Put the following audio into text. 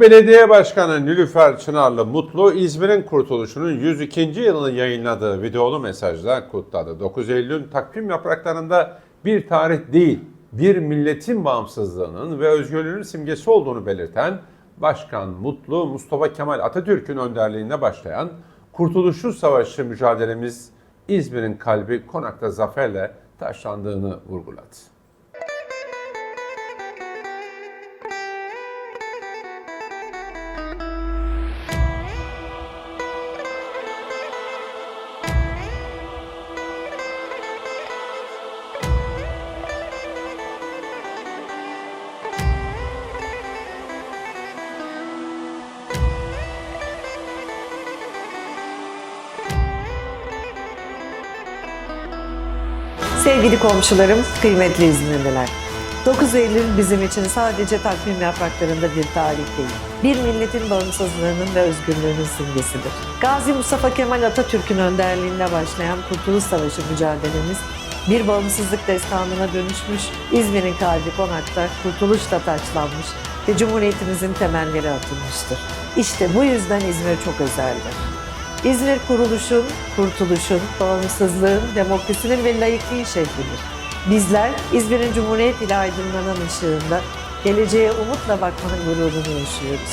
Belediye Başkanı Nilüfer Çınarlı Mutlu, İzmir'in kurtuluşunun 102. yılını yayınladığı videolu mesajda kutladı. 9 Eylül'ün takvim yapraklarında bir tarih değil, bir milletin bağımsızlığının ve özgürlüğünün simgesi olduğunu belirten Başkan Mutlu, Mustafa Kemal Atatürk'ün önderliğinde başlayan Kurtuluşu Savaşı mücadelemiz İzmir'in kalbi Konak'ta zaferle taşlandığını vurguladı. Sevgili komşularım, kıymetli İzmirliler. 9 Eylül bizim için sadece takvim yapraklarında bir tarih değil. Bir milletin bağımsızlığının ve özgürlüğünün simgesidir. Gazi Mustafa Kemal Atatürk'ün önderliğinde başlayan Kurtuluş Savaşı mücadelemiz bir bağımsızlık destanına dönüşmüş, İzmir'in kalbi konakta kurtuluşla taçlanmış ve Cumhuriyetimizin temelleri atılmıştır. İşte bu yüzden İzmir çok özeldir. İzmir kuruluşun, kurtuluşun, bağımsızlığın, demokrasinin ve laikliğin şehridir. Bizler İzmir'in Cumhuriyet ile aydınlanan ışığında geleceğe umutla bakmanın gururunu yaşıyoruz.